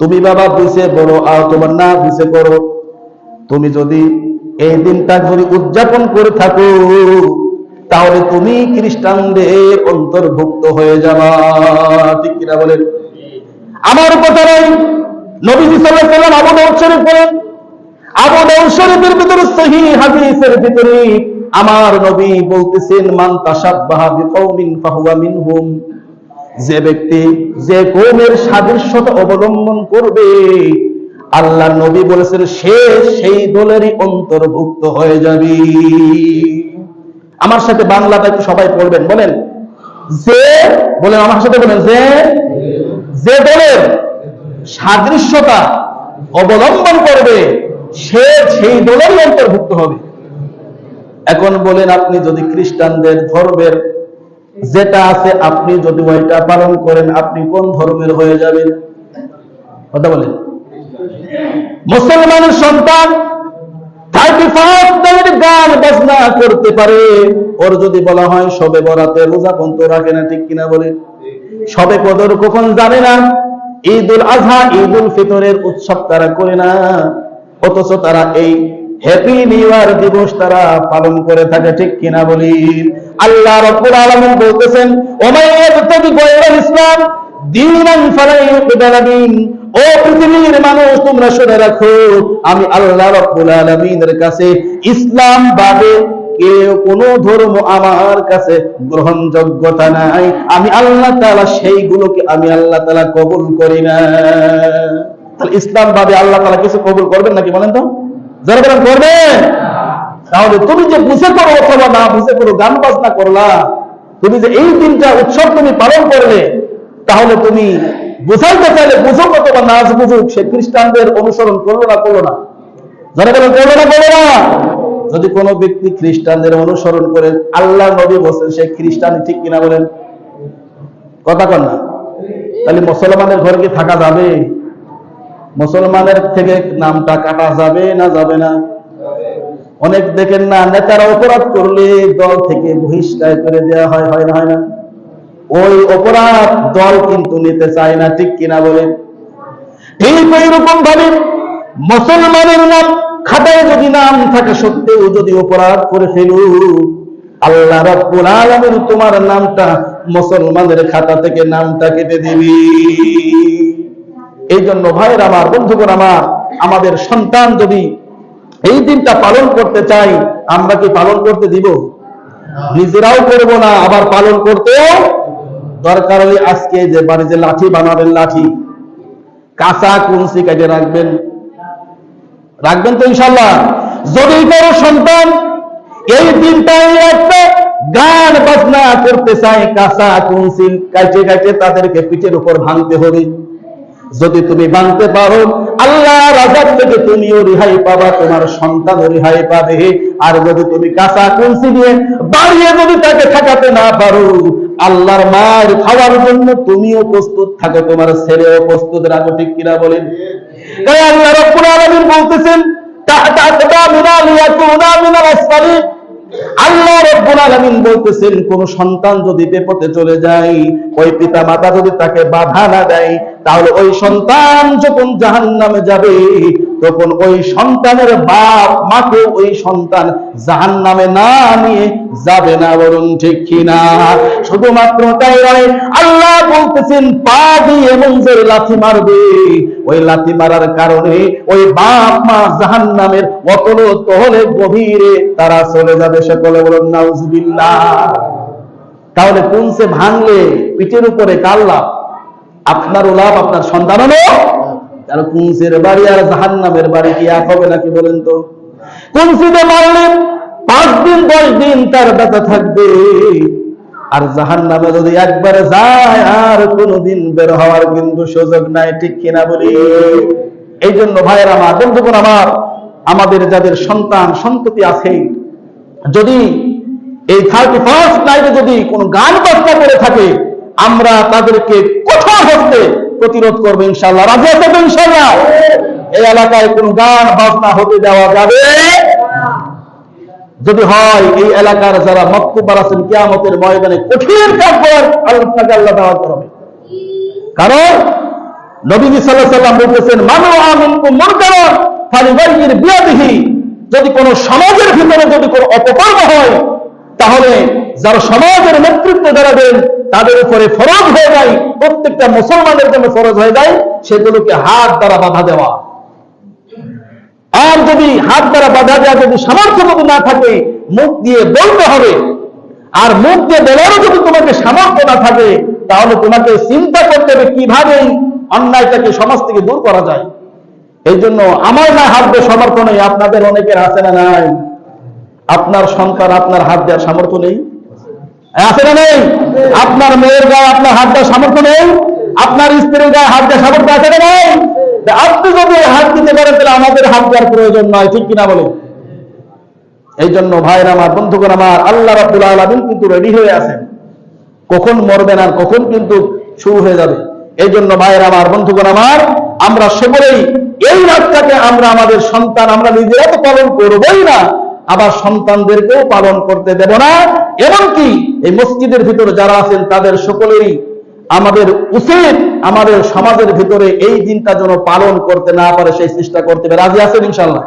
তুমি বাবা বুঝে বড় আর তোমার না বুঝে করো। তুমি যদি এই দিনটা যদি উদযাপন করে থাকো, তাহলে তুমি খ্রিস্টানদের অন্তর্ভুক্ত হয়ে যাবা। ঠিক কিনা বলেন? আমার কথা নাই আলাইহি সাল্লাম আবু দাউদ শরীফ বলেন, আবু দাউদ শরীফের ভিতরে সহিহ হাদিসের ভিতরে আমার নবী বলতেছেন, মান তাশাব্বাহা বিকৌমিন ফাহুয়া মিনহুম। যে ব্যক্তি যে কৌমের সাদৃশ্যতা অবলম্বন করবে আল্লাহ নবী বলেছেন, সে সেই দলেরই অন্তর্ভুক্ত হয়ে যাবে। আমার সাথে বাংলাটা একটু সবাই পড়বেন, বলেন। যে, বলেন আমার সাথে বলেন, যে যে দলের সাদৃশ্যতা অবলম্বন করবে, সে সেই দলেরই অন্তর্ভুক্ত হবে। এখন বলেন আপনি যদি খ্রিস্টানদের ধর্মের যেটা আছে আপনি যদি ওইটা পালন করেন, আপনি কোন ধর্মের হয়ে যাবেন? কথা বলেন। মুসলমানের সন্তান থার্টি ফার্স্ট গান বাজনা করতে পারে। ওর যদি বলা হয় সবে বরাতে রোজা পন্ত রাখে না, ঠিক কিনা বলে সবে কদর কখন জানে না? ঈদ উল আজহা ঈদ উল ফিতরের উৎসব তারা করে না। অথচ তারা এই হ্যাপি নিউ ইয়ার দিবস তারা পালন করে থাকে, ঠিক কিনা বলি? আল্লাহ রব্বুল আলামিন বলতেছেন ইসলাম দীনান ও পৃথিবীর মানুষ, তোমরা শুনে রাখো, আমি আল্লাহ রব্বুল আলামিনের কাছে ইসলাম বাদে কেউ কোন ধর্ম আমার কাছে গ্রহণযোগ্যতা নাই। আমি আল্লাহ তাআলা সেইগুলোকে আমি আল্লাহ তাআলা কবুল করি না। ইসলাম বাদে আল্লাহ তাআলা কিছু কবুল করবেন নাকি বলেন তো? বলেন করবেন তাহলে তুমি যে বুঝে করো অথবা না বুঝে করো গান বাজনা করলা, তুমি যে এই উৎসব তুমি পালন করলে, তাহলে তুমি বোঝাইতে চাইলে অথবা নাচ বুঝুক, সে খ্রিস্টানদের অনুসরণ করল না করল না। বলেন করল না করল না? যদি কোনো ব্যক্তি খ্রিস্টানদের অনুসরণ করে, আল্লাহ নবী বলছেন সে খ্রিস্টান ঠিক কিনা বলেন? কথা কন না। তাহলে মুসলমানের ঘরে কি থাকা যাবে? মুসলমানের থেকে নামটা কাটা যাবে না যাবে না? অনেক দেখেন না, নেতারা অপরাধ করলে দল থেকে বহিষ্কার করে দেওয়া হয় হয় না হয় না? ওই অপরাধ দল কিন্তু নিতে চায় না, ঠিক কিনা বলে ঠিক ওই রকম ভাবে মুসলমানের নাম খাতায় যদি নাম থাকে সত্ত্বেও যদি অপরাধ করে ফেলু, আল্লাহ রাব্বুল আলামিন তোমার নামটা মুসলমানের খাতা থেকে নামটা কেটে দিবি। এই জন্য ভাইয়ের আমার, বন্ধুগণ আমার, আমাদের সন্তান যদি এই দিনটা পালন করতে চাই আমরা কি পালন করতে দিব? নিজেরাও করব না, আবার পালন করতেও দরকার হলে আজকে যে বাড়ি যে লাঠি বানাবেন লাঠি, কাঁচা কুঞ্চি কাটে রাখবেন। রাখবেন তো ইনশাল্লাহ যদি কারও সন্তান এই দিনটাই একটা গান বাজনা করতে চায়, কাঁচা কুঞ্চিল কাটে কাটে তাদেরকে পিঠের উপর ভাঙতে হবে। যদি তুমি বানতে পারো আল্লাহ রাজার থেকে তুমিও রেহাই পাবা, তোমার সন্তানও রেহাই পাবে। আর যদি তুমি কাঁচা কুলসি দিয়ে বাড়িয়ে যদি তাকে ঠেকাতে না পারো, আল্লাহর মার খাওয়ার জন্য তুমিও প্রস্তুত থাকো, তোমার ছেলেও প্রস্তুত রাখো, ঠিক কিনা বলেন? আল্লাহ রব্বুল আলামিন বলতেছেন আল্লাহ রব্বুল আলামিন বলতেছেন, কোন সন্তান যদি বিপদে চলে যায়, ওই পিতা মাতা যদি তাকে বাধা না দেয়, তাহলে ওই সন্তান যখন জাহান্নামে যাবে তখন ওই সন্তানের বাপ মাকে ওই সন্তান জাহান্নামে না নিয়ে যাবে না, বরং ঠিক কিনা? শুধুমাত্র তাই নয়, আল্লাহ বলতেছেন, পা দিয়ে মঞ্জের লাথি মারবে। ওই লাথি মারার কারণে ওই বাপ মা জাহান্নামের অতল তহলে গভীরে তারা চলে যাবে সকলে বলুন, নাউজুবিল্লাহ। তাহলে পুনসে ভাঙলে, পিঠের উপরে কার লাভ? আপনার লাভ, আপনার সন্তান হলো তার বাড়ি আর জাহান নামের বাড়ি কি এক হবে নাকি বলেন তো? কুঞ্চিতে মারলে পাঁচ দিন, দশ দিন তার ব্যথা থাকবে। আর জাহান নামে যদি একবারে যায়, আর বের হওয়ার কিন্তু সুযোগ নাই, ঠিক কিনা বলি? এই জন্য ভাইয়ের আমার, বন্ধুগণ আমার, আমাদের যাদের সন্তান, সন্ততি আছে, যদি এই থার্টি ফার্স্ট নাইটে যদি কোনো গান বাজনা করে থাকে, আমরা তাদেরকে কোথাও হতে প্রতিরোধ করব ইনশাল্লাহ রাজি আছে ইনশাল্লাহ এই এলাকায় কোন গান, বাজনা, হতে দেওয়া যাবে? যদি হয়, এই এলাকার যারা মক্তবার আছেন, কিয়ামতের ময়দানে কঠিন কাজ করার আলোচনাকে আল্লাহ দেওয়া করবে। কারণ নবীজি সাল্লাহ সাল্লাম বলতেছেন, মানো আমিনকুম মুনকারান ফালিগাইয়ির বিয়াদিহি। যদি কোনো সমাজের ভিতরে যদি কোনো অপকর্ম হয় তাহলে যারা সমাজের নেতৃত্ব দেন, তাদের উপরে ফরজ হয়ে যায়, প্রত্যেকটা মুসলমানের জন্য ফরজ হয়ে যায়, সেগুলোকে হাত দ্বারা বাধা দেওয়া। আর যদি হাত দ্বারা বাধা দেওয়া যদি সামর্থ্য যদি না থাকে, মুখ দিয়ে বলতে হবে। আর মুখ দিয়ে বলারও যদি তোমাকে সামর্থ্য না থাকে, তাহলে তোমাকে চিন্তা করতে হবে কীভাবে অন্যায়টাকে সমাজ থেকে দূর করা যায়। এই জন্য আমার না হাত দিয়ে সমর্থ নেই আপনাদের অনেকের আছে না নাই? আপনার সন্তান, আপনার হাত দেওয়ার সামর্থ্য নেই? আছে না নেই? আপনার মেয়ের গায়ে আপনার হাত দেওয়ার সামর্থ্য নেই? আপনার স্ত্রীর গায়ে হাত দেওয়ার সামর্থ্য আছে না নেই? আপনি যদি হাত দিতে পারেন, তাহলে আমাদের হাত দেওয়ার প্রয়োজন নয়, ঠিক কিনা বলে এই জন্য ভাইয়ের আমার, বন্ধুগণ আমার, আল্লাহ রাব্বুল আলামিন কিন্তু রেডি হয়ে আছেন। কখন মরবেন আর কখন কিন্তু শুরু হয়ে যাবে। এই জন্য ভাইয়ের আমার, বন্ধুগণ আমার, আমরা সকলেই এই রাতটাকে আমরা আমাদের সন্তান, আমরা নিজেরা তো পালন করবই না। আবার সন্তানদেরকেও পালন করতে দেব না। এমনকি এই মসজিদের ভিতরে যারা আছেন, তাদের সকলেরই আমাদের উচিত, আমাদের সমাজের ভিতরে এই দিনটা যেন পালন করতে না পারে, সেই চেষ্টা করতে হবে। রাজি আছেন ইনশাল্লাহ